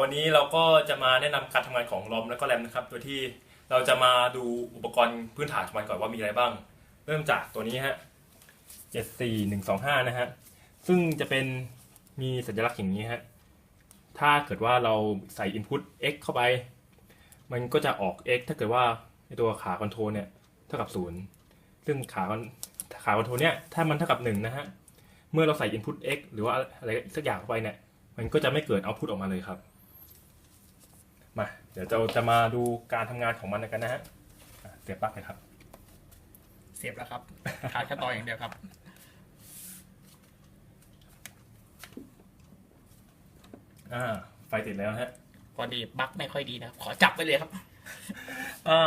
วันนี้เราก็จะมาแนะนำการทำงานของลอมและก็แรมนะครับ โดยที่เราจะมาดูอุปกรณ์พื้นฐานของมันก่อนว่ามีอะไรบ้าง เริ่มจากตัวนี้ฮะ74125นะฮะ ซึ่งจะเป็นมีสัญลักษณ์อย่างนี้ฮะ ถ้าเกิดว่าเราใส่ input x เข้าไป มันก็จะออก x ถ้าเกิดว่าในตัวขาคอนโทรลเนี่ยเท่ากับ0ซึ่งขาขาคอนโทรลเนี่ยถ้ามันเท่ากับ1นะฮะ เมื่อเราใส่ input x หรือว่าอะไรสักอย่างเข้าไปเนี่ย มันก็จะไม่เกิด output ออกมาเลยครับ เดี๋ยวเราจะมาดูการทำงานของมันกันนะฮะอะเสียบปลั๊กเลยครับ เสียบแล้วครับ ขาดแค่ต่ออย่างเดียวครับ อ่า ไฟติดแล้วฮะ พอดีบั๊กไม่ค่อยดีนะครับขอจับไปเลยครับ อ่า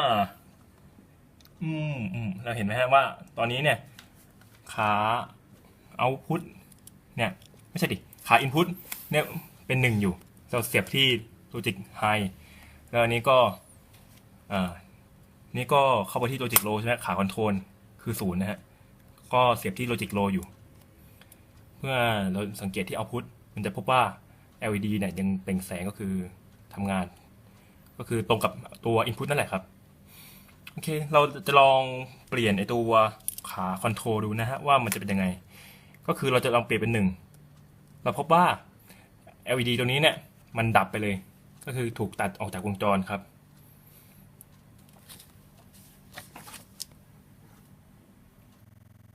อืมอืมเราเห็นไหมฮะว่า ตอนนี้เนี่ย ขาเอาพุทเนี่ย ไม่ใช่ดิ ขาอินพุตเนี่ยเป็นหนึ่งอยู่ เราเสียบที่โลจิกไฮ แล้วอันนี้ก็อ่านี่ก็เข้าไปที่โลจิกโลใช่ไหมขาคอนโทรลคือศูนย์นะฮะก็เสียบที่โลจิกโลอยู่ เมื่อเราสังเกตที่เอาพุทมันจะพบว่า LED เนี่ยยังเปล่งแสงก็คือทำงาน ก็คือตรงกับตัว Input นั่นแหละครับ โอเค เราจะลองเปลี่ยนไอตัวขาคอนโทรลดูนะฮะ ว่ามันจะเป็นยังไง ก็คือเราจะลองเปลี่ยนเป็นหนึ่งเราพบว่า LED ตัวนี้เนี่ย มันดับไปเลย ก็คือถูกตัดออกจากวงจรครับ